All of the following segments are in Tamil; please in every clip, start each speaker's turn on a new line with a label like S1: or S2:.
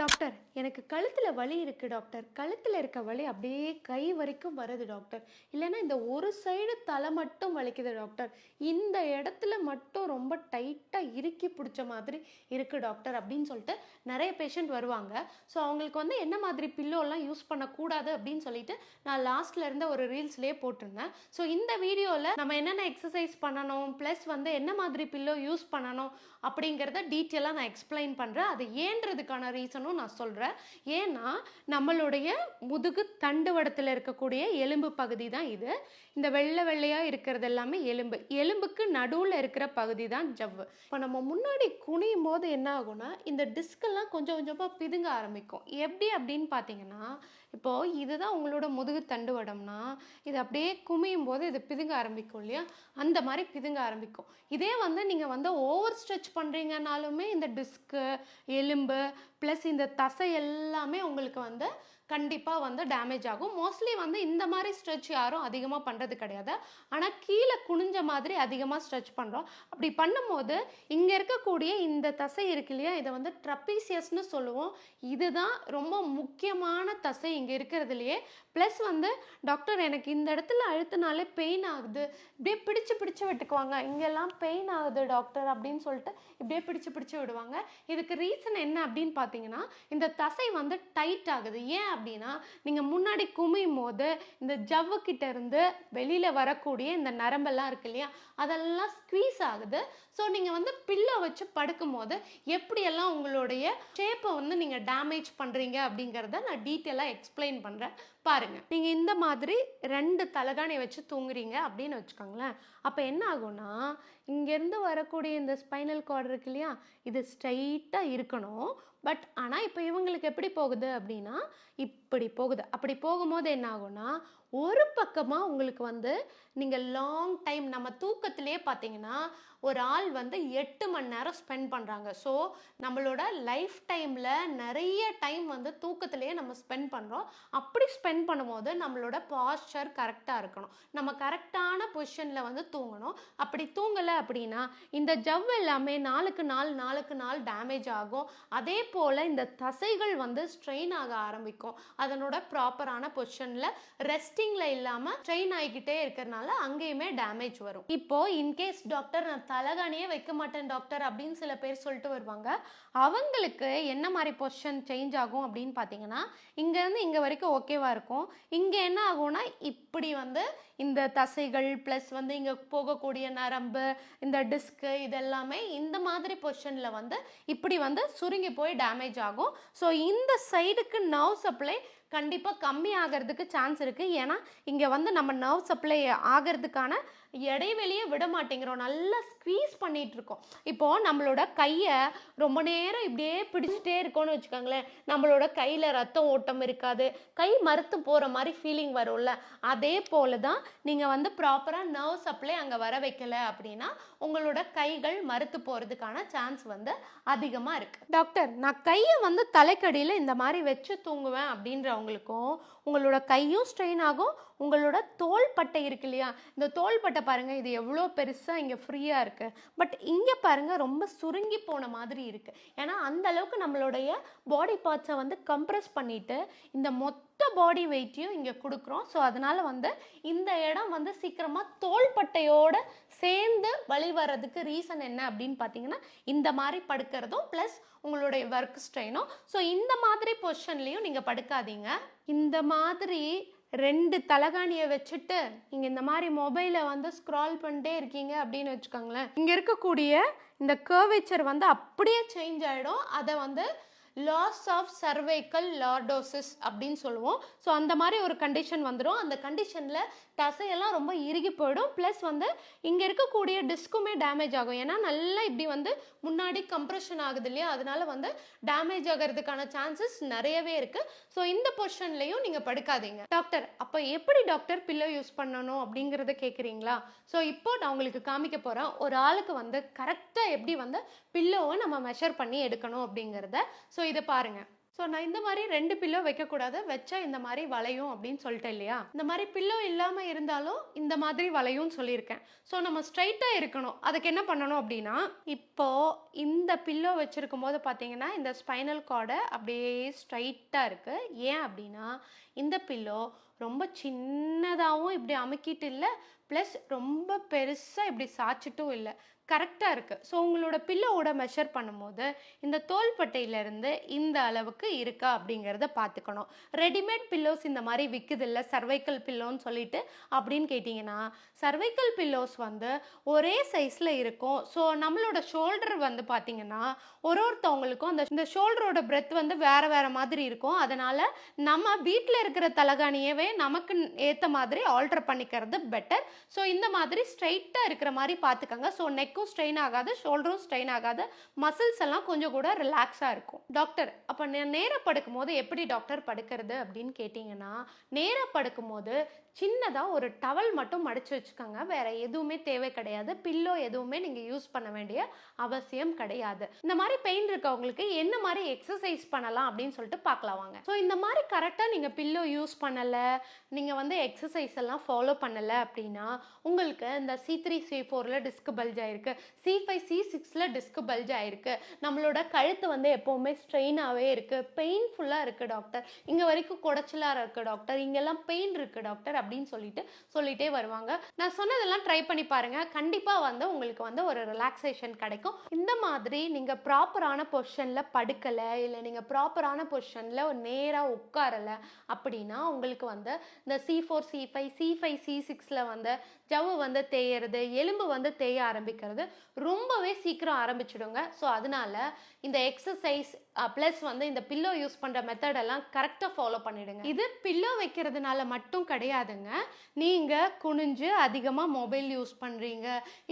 S1: டாக்டர் எனக்கு கழுத்தில் வலி இருக்குது டாக்டர். கழுத்தில் இருக்க வலி அப்படியே கை வரைக்கும் வருது டாக்டர். இல்லைன்னா இந்த ஒரு சைடு தலை மட்டும் வலிக்குது டாக்டர். இந்த இடத்துல மட்டும் ரொம்ப டைட்டாக இறுக்கி பிடிச்ச மாதிரி இருக்குது டாக்டர் அப்படின்னு சொல்லிட்டு நிறைய பேஷண்ட் வருவாங்க. ஸோ அவங்களுக்கு வந்து என்ன மாதிரி பில்லோலாம் யூஸ் பண்ணக்கூடாது அப்படின்னு சொல்லிட்டு நான் லாஸ்ட்ல இருந்த ஒரு ரீல்ஸ்லேயே போட்டிருந்தேன். ஸோ இந்த வீடியோவில் நம்ம என்னென்ன எக்ஸசைஸ் பண்ணணும் ப்ளஸ் வந்து என்ன மாதிரி பில்லோ யூஸ் பண்ணணும் அப்படிங்கிறத டீட்டெயிலாக நான் எக்ஸ்பிளைன் பண்ணுறேன் அது ஏன்றதுக்கான ரீசனும் நான் சொல்கிறேன் ஏன்னா நம்மளுடைய முதுகு தண்டுவடத்தில் இருக்கக்கூடிய எலும்பு பகுதி தான் இது. இந்த வெள்ளை வெள்ளையாக இருக்கிறது எல்லாமே எலும்பு. எலும்புக்கு நடுவில் இருக்கிற பகுதி தான் ஜவ்வு. இப்போ நம்ம முன்னாடி குனியும் போது என்ன ஆகும்னா இந்த டிஸ்கெல்லாம் கொஞ்சம் கொஞ்சமாக பிதுங்க ஆரம்பிக்கும். எப்படி அப்படின்னு பார்த்தீங்கன்னா இப்போது இதுதான் உங்களோட முதுகு தண்டுவடம்னா இது அப்படியே குமியும் போது இது பிதுங்க ஆரம்பிக்கும் இல்லையா? அந்த மாதிரி பிதுங்க ஆரம்பிக்கும். இதே வந்து நீங்கள் வந்து ஓவர் ஸ்ட்ரெச் பண்ணுறீங்கனாலுமே இந்த டிஸ்க்கு எலும்பு ப்ளஸ் இந்த தசை எல்லாமே உங்களுக்கு வந்து கண்டிப்பாக வந்து டேமேஜ் ஆகும். மோஸ்ட்லி வந்து இந்த மாதிரி ஸ்ட்ரெச் யாரும் அதிகமாக பண்ணுறது கிடையாது. ஆனால் கீழே குனிஞ்ச மாதிரி அதிகமாக ஸ்ட்ரெச் பண்ணுறோம் அப்படி பண்ணும்போது இங்கே இருக்கக்கூடிய இந்த தசை இருக்கு இல்லையா? இதை வந்து ட்ரப்பீசியஸ்னு சொல்லுவோம். இதுதான் ரொம்ப முக்கியமான தசை இங்கே இருக்கிறதுலையே ப்ளஸ் வந்து டாக்டர் எனக்கு இந்த இடத்துல அழுத்தினாலே பெயின் ஆகுது. இப்படியே பிடிச்சு பிடிச்சு விட்டுக்குவாங்க. இங்கெல்லாம் பெயின் ஆகுது டாக்டர் அப்படின்னு சொல்லிட்டு இப்படியே பிடிச்சு பிடிச்சு விடுவாங்க. இதுக்கு ரீசன் என்ன அப்படின்னு பார்த்தீங்கன்னா இந்த தசை வந்து டைட் ஆகுது. ஏன் அப்படின்னா நீங்கள் முன்னாடி குமியும் போது இந்த ஜவ்வுக்கிட்ட இருந்து வெளியில் வரக்கூடிய இந்த நரம்பெல்லாம் இருக்கு இல்லையா? அதெல்லாம் ஸ்க்வீஸ் ஆகுது. ஸோ நீங்கள் வந்து பில்லோ வச்சு படுக்கும்போது எப்படியெல்லாம் உங்களுடைய ஷேப்பை வந்து நீங்கள் டேமேஜ் பண்ணுறீங்க அப்படிங்கிறத நான் டீட்டெயிலாக எக்ஸ்பிளைன் பண்ணுறேன் பாருங்கள் நீங்கள் இந்த மாதிரி ரெண்டு தலகாணி வச்சு தூங்குறீங்க அப்படின்னு வச்சுக்கோங்களேன். அப்போ என்ன ஆகும்னா இங்கேருந்து வரக்கூடிய இந்த ஸ்பைனல் கார்டு இருக்கு இல்லையா இது ஸ்ட்ரைட்டாக இருக்கணும். பட் ஆனால் இப்போ இவங்களுக்கு எப்படி போகுது அப்படின்னா இப்படி போகுது. அப்படி போகும்போது என்ன ஆகும்னா ஒரு பக்கமாக உங்களுக்கு வந்து நீங்கள் லாங் டைம் நம்ம தூக்கத்திலே பார்த்தீங்கன்னா ஒரு ஆள் வந்து எட்டு மணி நேரம் ஸ்பெண்ட் பண்ணுறாங்க ஸோ நம்மளோட லைஃப் டைமில் நிறைய டைம் வந்து தூக்கத்திலேயே நம்ம ஸ்பெண்ட் பண்ணுறோம் அப்படி ஸ்பெண்ட் பண்ணும்போது நம்மளோட பாஸ்டர் கரெக்டாக இருக்கணும். நம்ம கரெக்டான பொசிஷனில் வந்து தூங்கணும். அப்படி தூங்கலை அப்படின்னா இந்த ஜவ் எல்லாமே நாளுக்கு நாள் நாளுக்கு நாள் டேமேஜ் ஆகும். அதே போல் இந்த தசைகள் வந்து ஸ்ட்ரெயின் ஆக ஆரம்பிக்கும். அதனோட ப்ராப்பரான பொசிஷனில் ரெஸ்டிங்கில் இல்லாமல் ஸ்ட்ரெயின் ஆகிக்கிட்டே இருக்கிறனால அங்கேயுமே டேமேஜ் வரும். இப்போ இன்கேஸ் டாக்டர் நான் தலகாணியே வைக்க மாட்டேன் டாக்டர் அப்படின்னு சில பேர் சொல்லிட்டு வருவாங்க. அவங்களுக்கு என்ன மாதிரி பொசிஷன் சேஞ்ச் ஆகும் அப்படின்னு பார்த்தீங்கன்னா இங்கேருந்து இங்கே வரைக்கும் ஓகேவா இருக்கும். இங்கே என்ன ஆகும்னா இப்படி வந்து இந்த தசைகள் ப்ளஸ் வந்து இங்கே போகக்கூடிய நரம்பு இந்த டிஸ்க்கு இதெல்லாமே இந்த மாதிரி பொசிஷனில் வந்து இப்படி வந்து சுருங்கி போய் டேமேஜ் ஆகும். ஸோ இந்த சைடுக்கு நர்வ் சப்ளை கண்டிப்பாக கம்மி ஆகிறதுக்கு சான்ஸ் இருக்குது ஏன்னா இங்கே வந்து நம்ம நர்வ் சப்ளை ஆகிறதுக்கான இடைவெளியே விட மாட்டேங்கிறோம். நல்லா ஸ்க்வீஸ் பண்ணிகிட்டு இருக்கோம் இப்போது நம்மளோட கையை ரொம்ப நேரம் இப்படியே பிடிச்சிட்டே இருக்கோம்னு வச்சுக்கோங்களேன். நம்மளோட கையில் ரத்தம் ஓட்டம் இருக்காது. கை மறுத்து போகிற மாதிரி ஃபீலிங் வரும்ல. அதே போல தான் நீங்கள் வந்து ப்ராப்பராக நர்வ் சப்ளை அங்கே வர வைக்கல அப்படின்னா உங்களோட கைகள் மறுத்து போகிறதுக்கான சான்ஸ் வந்து அதிகமாக இருக்குது டாக்டர் நான் கையை வந்து தலைக்கடியில் இந்த மாதிரி வச்சு தூங்குவேன் அப்படின்றவங்களுக்கும் உங்களோட கையும் ஸ்ட்ரெயின் ஆகும் உங்களோட தோள்பட்டை இருக்கு இல்லையா? இந்த தோள்பட்டை பாருங்கள் இது எவ்வளோ பெருசாக இங்கே ஃப்ரீயாக இருக்குது பட் இங்கே பாருங்கள் ரொம்ப சுருங்கி போன மாதிரி இருக்குது ஏன்னா அந்த அளவுக்கு நம்மளுடைய பாடி பார்ட்ஸை வந்து கம்ப்ரெஸ் பண்ணிவிட்டு இந்த மொத்த பாடி வெயிட்டையும் இங்கே கொடுக்குறோம். ஸோ அதனால் வந்து இந்த இடம் வந்து சீக்கிரமாக தோள்பட்டையோட சேர்ந்து வழி வர்றதுக்கு ரீசன் என்ன அப்படின்னு பார்த்தீங்கன்னா இந்த மாதிரி படுக்கிறதும் ப்ளஸ் உங்களுடைய ஒர்க் ஸ்ட்ரெயினும் ஸோ இந்த மாதிரி பொசிஷன்லேயும் நீங்கள் படுக்காதீங்க. இந்த மாதிரி ரெண்டு தலகாணியை வச்சுட்டு நீங்கள் இந்த மாதிரி மொபைலை வந்து ஸ்க்ரால் பண்ணிட்டே இருக்கீங்க அப்படின்னு வச்சுக்கோங்களேன். இங்கே இருக்கக்கூடிய இந்த கர்வேச்சர் வந்து அப்படியே சேஞ்ச் ஆகிடும் அதை வந்து லாஸ் ஆஃப் சர்வைக்கல் லார்டோசிஸ் அப்படின்னு சொல்லுவோம். ஸோ அந்த மாதிரி ஒரு கண்டிஷன் வந்துடும் அந்த கண்டிஷனில் தசையெல்லாம் ரொம்ப இறுகி போயிடும். ப்ளஸ் வந்து இங்கே இருக்கக்கூடிய டிஸ்க்குமே டேமேஜ் ஆகும். ஏன்னா நல்லா இப்படி வந்து முன்னாடி கம்ப்ரெஷன் ஆகுது இல்லையா? அதனால வந்து டேமேஜ் ஆகிறதுக்கான சான்சஸ் நிறையவே இருக்குது ஸோ இந்த பொர்ஷன்லையும் நீங்கள் படுக்காதீங்க. டாக்டர் அப்போ எப்படி டாக்டர் பில்லோ யூஸ் பண்ணணும் அப்படிங்கிறத கேட்குறீங்களா ஸோ இப்போ நான் உங்களுக்கு காமிக்க போகிறேன் ஒரு ஆளுக்கு வந்து கரெக்டாக எப்படி வந்து பில்லோவை நம்ம மெஷர் பண்ணி எடுக்கணும் அப்படிங்கிறத. ஸோ இதை பாருங்கள் ஸோ நான் இந்த மாதிரி ரெண்டு பில்லோ வைக்கக்கூடாது. வச்சா இந்த மாதிரி வளையும் அப்படின்னு சொல்லிட்டேன் இல்லையா? இந்த மாதிரி பில்லோ இல்லாமல் இருந்தாலும் இந்த மாதிரி வளையும் சொல்லியிருக்கேன். ஸோ நம்ம ஸ்ட்ரைட்டாக இருக்கணும். அதுக்கு என்ன பண்ணணும் அப்படின்னா இப்போது இந்த பில்லோ வச்சுருக்கும் போது பார்த்தீங்கன்னா இந்த ஸ்பைனல் கார்டை அப்படியே ஸ்ட்ரைட்டாக இருக்குது ஏன் அப்படின்னா இந்த பில்லோ ரொம்ப சின்னதாகவும் இப்படி அமுக்கிட்டு இல்லை ப்ளஸ் ரொம்ப பெருசாக இப்படி சாய்ச்சிட்டும் இல்லை. கரெக்டாக இருக்குது ஸோ உங்களோட பில்லோவோட மெஷர் பண்ணும்போது இந்த தோள்பட்டையிலேருந்து இந்த அளவுக்கு இருக்கா அப்படிங்கிறத பார்த்துக்கணும். ரெடிமேட் பில்லோஸ் இந்த மாதிரி விற்குது இல்லை சர்வைக்கல் பில்லோன்னு சொல்லிட்டு அப்படின்னு கேட்டிங்கன்னா சர்வைக்கல் பில்லோஸ் வந்து ஒரே சைஸில் இருக்கும். ஸோ நம்மளோட ஷோல்டர் வந்து பார்த்திங்கன்னா ஒரு ஒருத்தவங்களுக்கும் அந்த இந்த ஷோல்டரோட பிரெத் வந்து வேறு வேறு மாதிரி இருக்கும். அதனால் நம்ம வீட்டில் இருக்கிற தலகாணியவே நமக்கு ஏற்ற மாதிரி ஆல்டர் பண்ணிக்கிறது பெட்டர் ஸோ இந்த மாதிரி ஸ்ட்ரைட்டாக இருக்கிற மாதிரி பார்த்துக்கோங்க ஸோ நெக்கும் ஸ்ட்ரெயின் ஆகாது ஷோல்டரும் ஸ்ட்ரெயின் ஆகாது. மசில்ஸ் எல்லாம் கொஞ்சம் கூட ரிலாக்ஸாக இருக்கும். டாக்டர் அப்போ நேராக படுக்கும் போது எப்படி டாக்டர் படுக்கிறது அப்படின்னு கேட்டிங்கன்னா நேராக படுக்கும் போது சின்னதாக ஒரு டவல் மட்டும் மடித்து வச்சுக்கோங்க. வேற எதுவுமே தேவை கிடையாது. பில்லோ எதுவுமே நீங்கள் யூஸ் பண்ண வேண்டிய அவசியம் கிடையாது. இந்த மாதிரி பெயின் இருக்கவங்களுக்கு என்ன மாதிரி எக்ஸசைஸ் பண்ணலாம் அப்படின்னு சொல்லிட்டு பார்க்கலாம் வாங்க. ஸோ இந்த மாதிரி கரெக்டாக நீங்கள் பில்லோ யூஸ் பண்ணலை நீங்கள் வந்து எக்ஸசைஸ் எல்லாம் ஃபாலோ பண்ணலை அப்படின்னா உங்களுக்கு இந்த சி த்ரீ சி ஃபோரில் டிஸ்க் பல்ஜ் ஆயிருக்கு. சி ஃபைவ் சி சிக்ஸில் டிஸ்க் பல்ஜ் ஆயிருக்கு. நம்மளோட கழுத்து வந்து எப்போவுமே ஸ்ட்ரெயினாகவே இருக்குது பெயின்ஃபுல்லாக இருக்குது டாக்டர் இங்கே வரைக்கும் குடைச்சலாக இருக்குது டாக்டர் இங்கெல்லாம் பெயின் இருக்குது டாக்டர் அப்படின்னு சொல்லிட்டு சொல்லிட்டே வருவாங்க. நான் சொன்னதெல்லாம் ட்ரை பண்ணி பாருங்க. கண்டிப்பாக வந்து உங்களுக்கு வந்து ஒரு ரிலாக்ஸேஷன் கிடைக்கும். இந்த மாதிரி நீங்கள் ப்ராப்பரான பொசிஷனில் படுக்கலை இல்லை நீங்கள் ப்ராப்பரான பொசிஷனில் நேராக உட்காரலை அப்படின்னா உங்களுக்கு வந்து இந்த C four C five C five C சிக்ஸில் வந்து ஜவ்வு வந்து தேயறது எலும்பு வந்து தேய ஆரம்பிக்கிறது ரொம்பவே சீக்கிரம் ஆரம்பிச்சிடுங்க. ஸோ அதனால இந்த எக்ஸசைஸ் ப்ளஸ் வந்து இந்த பில்லோ யூஸ் பண்ணுற மெத்தடெல்லாம் கரெக்டாக ஃபாலோ பண்ணிடுங்க. இது பில்லோ வைக்கிறதுனால மட்டும் கிடையாதுங்க. நீங்கள் குனிஞ்சு அதிகமாக மொபைல் யூஸ் பண்ணுறீங்க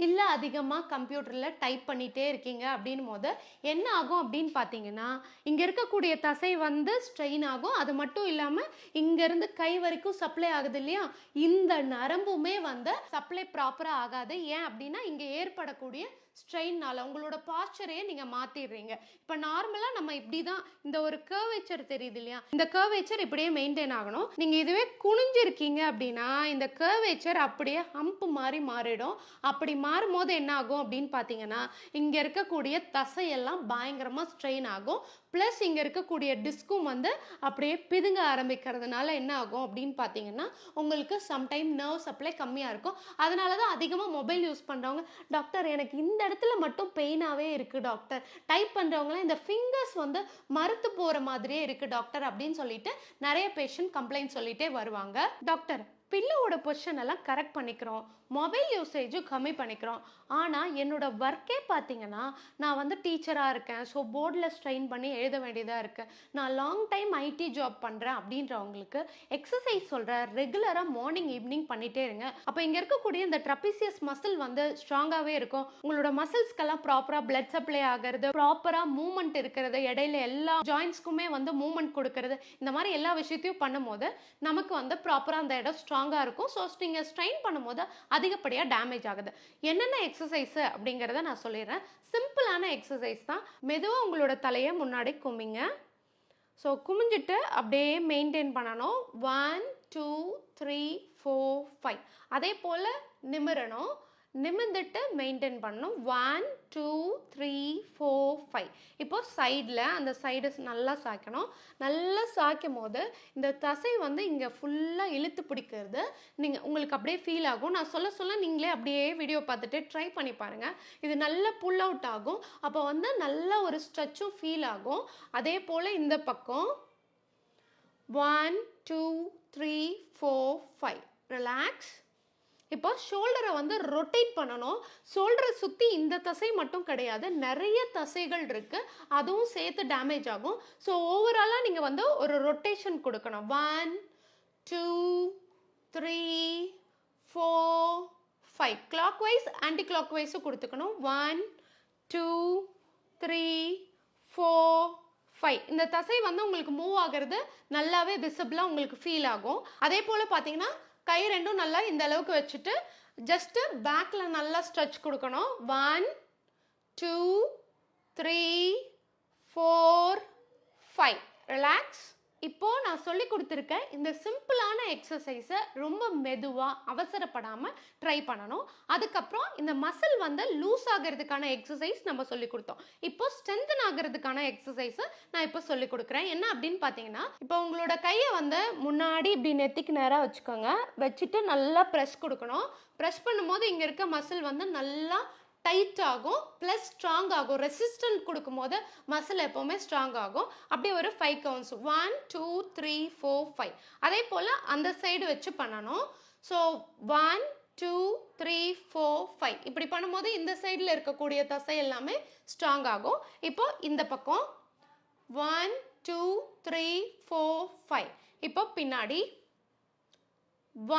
S1: இல்லை அதிகமாக கம்ப்யூட்டரில் டைப் பண்ணிகிட்டே இருக்கீங்க அப்படின் போது என்ன ஆகும் அப்படின்னு பார்த்தீங்கன்னா இங்கே இருக்கக்கூடிய தசை வந்து ஸ்ட்ரெயின் ஆகும். அது மட்டும் இல்லாமல் இங்கேருந்து கை வரைக்கும் சப்ளை ஆகுது இல்லையா? இந்த நரம்புமே வந்து சப்ளை ப்ராப்பராக ஆகாது. ஏன் அப்படின்னா இங்கே ஏற்படக்கூடிய ஸ்ட்ரெயின்னால உங்களோட பாஸ்டரையே நீங்கள் மாற்றிடுறீங்க இப்போ நார்மலாக நம்ம இப்படி தான் இந்த ஒரு கர்வேச்சர் தெரியுது இல்லையா? இந்த கர்வேச்சர் இப்படியே மெயின்டைன் ஆகணும். நீங்கள் இதுவே குனிஞ்சிருக்கீங்க அப்படின்னா இந்த கர்வேச்சர் அப்படியே ஹம்ப் மாதிரி மாறிடும். அப்படி மாறும் போது என்ன ஆகும் அப்படின்னு பார்த்தீங்கன்னா இங்கே இருக்கக்கூடிய தசையெல்லாம் பயங்கரமாக ஸ்ட்ரெயின் ஆகும். ப்ளஸ் இங்கே இருக்கக்கூடிய டிஸ்கும் வந்து அப்படியே பிதுங்க ஆரம்பிக்கிறதுனால என்ன ஆகும் அப்படின்னு பார்த்தீங்கன்னா உங்களுக்கு சம்டைம் நர்வ் சப்ளை கம்மியாக இருக்கும். அதனால தான் அதிகமாக மொபைல் யூஸ் பண்ணுறவங்க டாக்டர் எனக்கு இந்த இடத்துல மட்டும் பெயினாகவே இருக்குது டாக்டர் டைப் பண்ணுறவங்களாம் இந்த ஃபிங்கர்ஸ் வந்து மறுத்து போகிற மாதிரியே இருக்குது டாக்டர் அப்படின்னு சொல்லிட்டு நிறைய பேஷண்ட் கம்ப்ளைண்ட் சொல்லிகிட்டே வருவாங்க. டாக்டர் பில்லோவோட பொசிஷன் எல்லாம் கரெக்ட் பண்ணிக்கிறோம். மொபைல் யூசேஜும் கம்மி பண்ணிக்கிறோம். ஆனால் என்னோட ஒர்க்கே பார்த்தீங்கன்னா நான் வந்து டீச்சராக இருக்கேன். ஸோ போர்டில் ஸ்ட்ரெயின் பண்ணி எழுத வேண்டியதாக இருக்குது நான் லாங் டைம் ஐடி ஜாப் பண்ணுறேன் அப்படின்றவங்களுக்கு எக்ஸசைஸ் சொல்கிறேன் ரெகுலராக மார்னிங் ஈவினிங் பண்ணிகிட்டே இருங்க. அப்போ இங்கே இருக்கக்கூடிய இந்த ட்ரபிசியஸ் மசில் வந்து ஸ்ட்ராங்காகவே இருக்கும். உங்களோட மசில்ஸ்க்கெல்லாம் ப்ராப்பராக பிளட் சப்ளை ஆகிறது ப்ராப்பராக மூமெண்ட் இருக்கிறது இடையில எல்லா ஜாயின்ஸ்க்குமே வந்து மூவ்மெண்ட் கொடுக்கறது இந்த மாதிரி எல்லா விஷயத்தையும் பண்ணும்போது நமக்கு வந்து ப்ராப்பராக அந்த இடம் ஸ்ட்ராங் ஸ்ட்ராங்காக இருக்கும். ஸோ நீங்கள் ஸ்ட்ரெயின் பண்ணும்போது அதிகப்படியாக டேமேஜ் ஆகுது. என்னென்ன எக்ஸசைஸு அப்படிங்கிறத நான் சொல்லிடுறேன். சிம்பிளான எக்ஸசைஸ் தான். மெதுவாக உங்களோட தலையை முன்னாடி குமிங்க. ஸோ குமிஞ்சிட்டு அப்படியே மெயின்டைன் பண்ணணும். One two three four five அதே போல் நிமிரணும். நிமிர்ந்துட்டு மெயின்டைன் பண்ணணும் one two three four five இப்போ சைடில் அந்த சைடு நல்லா சாய்க்கணும். நல்லா சாய்க்கும் போது இந்த தசை வந்து இங்கே ஃபுல்லாக இழுத்து பிடிக்கிறது. நீங்கள் உங்களுக்கு அப்படியே ஃபீல் ஆகும். நான் சொல்ல சொல்ல நீங்களே அப்படியே வீடியோ பார்த்துட்டு ட்ரை பண்ணி பாருங்கள் இது நல்லா புல் அவுட் ஆகும். அப்போ வந்து நல்ல ஒரு ஸ்ட்ரெச்சும் ஃபீல் ஆகும். அதே போல் இந்த பக்கம். One two three four five relax இப்போ ஷோல்டரை வந்து ரொட்டேட் பண்ணணும். ஷோல்டரை சுற்றி இந்த தசை மட்டும் கிடையாது. நிறைய தசைகள் இருக்குது அதுவும் சேர்த்து டேமேஜ் ஆகும். ஸோ ஓவராலாக நீங்கள் வந்து ஒரு ரொட்டேஷன் கொடுக்கணும். One two three four five clockwise anti clock வைஸும் கொடுத்துக்கணும். One two three four five இந்த தசை வந்து உங்களுக்கு மூவ் ஆகிறது நல்லாவே விசிபிளாக உங்களுக்கு ஃபீல் ஆகும். அதே போல் பார்த்தீங்கன்னா கை ரெண்டும் நல்லா இந்த அளவுக்கு வச்சுட்டு ஜஸ்ட்டு பேக்கில் நல்லா ஸ்ட்ரெச் கொடுக்கணும். One two three four five relax இப்போ நான் சொல்லி கொடுத்துருக்க இந்த சிம்பிளான எக்ஸசைஸை ரொம்ப மெதுவாக அவசரப்படாமல் ட்ரை பண்ணணும். அதுக்கப்புறம் இந்த மசில் வந்து லூஸ் ஆகிறதுக்கான எக்ஸசைஸ் நம்ம சொல்லி கொடுத்தோம். இப்போ ஸ்ட்ரென்தன் ஆகிறதுக்கான எக்ஸசைஸை நான் இப்போ சொல்லி கொடுக்குறேன். என்ன அப்படின்னு பார்த்தீங்கன்னா இப்போ உங்களோட கையை வந்து முன்னாடி இப்படி நெத்திக்கு நேராக வச்சுக்கோங்க. வச்சுட்டு நல்லா ப்ரெஸ் கொடுக்கணும். ப்ரெஸ் பண்ணும்போது இங்கே இருக்க மசில் வந்து நல்லா டைட் ஆகும் ப்ளஸ் ஸ்ட்ராங் ஆகும். ரெசிஸ்டன்ட் கொடுக்கும்போது மசில் எப்போவுமே ஸ்ட்ராங் ஆகும். அப்படியே ஒரு five counts one two three four five அதே போல் அந்த சைடு வச்சு பண்ணணும். So one two three four five இப்படி பண்ணும்போது இந்த சைடில் இருக்கக்கூடிய தசை எல்லாமே ஸ்ட்ராங் ஆகும். இப்போ இந்த பக்கம். One two three four five இப்போ பின்னாடி.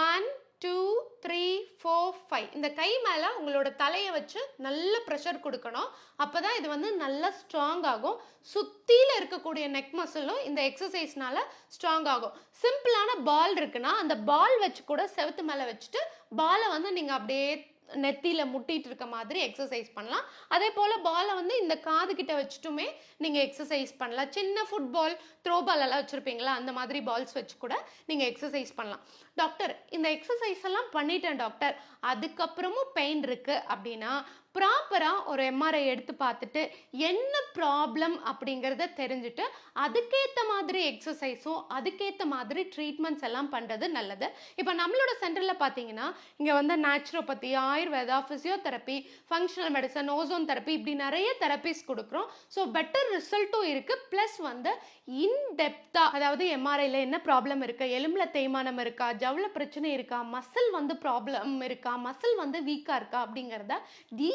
S1: One two three four five இந்த கை மேலே உங்களோட தலையை வச்சு நல்ல ப்ரெஷர் கொடுக்கணும். அப்போ தான் இது வந்து நல்லா ஸ்ட்ராங் ஆகும். சுற்றியில் இருக்கக்கூடிய நெக் மசிலும் இந்த எக்ஸசைஸ்னால ஸ்ட்ராங் ஆகும். சிம்பிளான பால் இருக்குன்னா அந்த பால் வச்சு கூட செவத்து மேலே வச்சுட்டு பாலை வந்து நீங்கள் அப்படியே நெத்தியில் முட்டிட்டு இருக்க மாதிரி எக்ஸசைஸ் பண்ணலாம். அதே போல் பாலை வந்து இந்த காது கிட்ட வச்சுட்டுமே நீங்கள் எக்ஸசைஸ் பண்ணலாம். சின்ன ஃபுட்பால் த்ரோ பால் எல்லாம் வச்சுருப்பீங்களா? அந்த மாதிரி பால்ஸ் வச்சு கூட நீங்கள் எக்ஸசைஸ் பண்ணலாம். டாக்டர் இந்த எக்ஸசைஸ் எல்லாம் பண்ணிட்டேன் டாக்டர் அதுக்கப்புறமும் பெயின் இருக்குது அப்படின்னா ப்ராப்பராக ஒரு எம்ஆர்ஐ எடுத்து பார்த்துட்டு என்ன ப்ராப்ளம் அப்படிங்கிறத தெரிஞ்சுட்டு அதுக்கேற்ற மாதிரி எக்ஸசைஸும் அதுக்கேற்ற மாதிரி ட்ரீட்மெண்ட்ஸ் எல்லாம் பண்ணுறது நல்லது. இப்போ நம்மளோட சென்டரில் பார்த்தீங்கன்னா இங்கே வந்து naturopathy Ayurveda physiotherapy functional medicine ozone therapy இப்படி நிறைய தெரப்பிஸ் கொடுக்குறோம். ஸோ பெட்டர் ரிசல்ட்டும் இருக்குது ப்ளஸ் வந்து இன்டெப்த்தாக அதாவது எம்ஆர்ஐயில் என்ன ப்ராப்ளம் இருக்குது எலும்பில் தேய்மானம் இருக்கா? ஜவுள பிரச்சனை இருக்கா? மசில் வந்து ப்ராப்ளம் இருக்கா? மசில் வந்து வீக்காக இருக்கா? அப்படிங்கிறத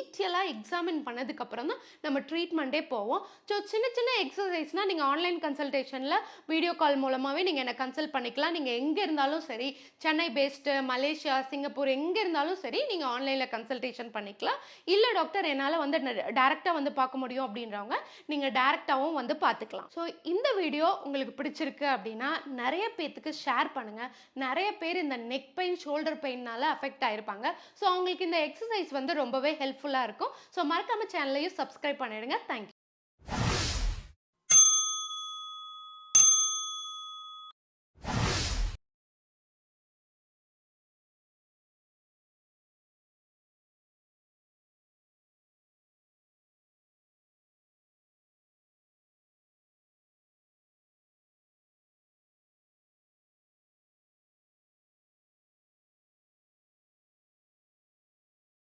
S1: டீட்டெயிலாக எக்ஸாமின் பண்ணதுக்கப்புறம் தான் நம்ம ட்ரீட்மெண்ட்டே போவோம். ஸோ சின்ன சின்ன எக்ஸசைஸ்னால் நீங்கள் ஆன்லைன் கன்சல்டேஷனில் வீடியோ கால் மூலமாகவே நீங்கள் என்னை கன்சல்ட் பண்ணிக்கலாம். நீங்கள் எங்கே இருந்தாலும் சரி சென்னை பேஸ்டு மலேசியா சிங்கப்பூர் எங்கே இருந்தாலும் சரி நீங்கள் ஆன்லைனில் கன்சல்டேஷன் பண்ணிக்கலாம். இல்லை டாக்டர் என்னால் வந்து டேரெக்டாக வந்து பார்க்க முடியும் அப்படின்றவங்க நீங்கள் டேரெக்டாகவும் வந்து பார்த்துக்கலாம். ஸோ இந்த வீடியோ உங்களுக்கு பிடிச்சிருக்கு அப்படின்னா நிறைய பேர்த்துக்கு ஷேர் பண்ணுங்கள் நிறைய பேர் இந்த நெக் பெயின் ஷோல்டர் பெயின்னால் அஃபெக்ட் ஆகிருப்பாங்க ஸோ அவங்களுக்கு இந்த எக்ஸசைஸ் வந்து ரொம்பவே ஹெல்ப்ஃபுல்லாக இருக்கும். ஸோ மறக்காம சேனலையும் சப்ஸ்கிரைப் பண்ணிடுங்க. தேங்க்யூ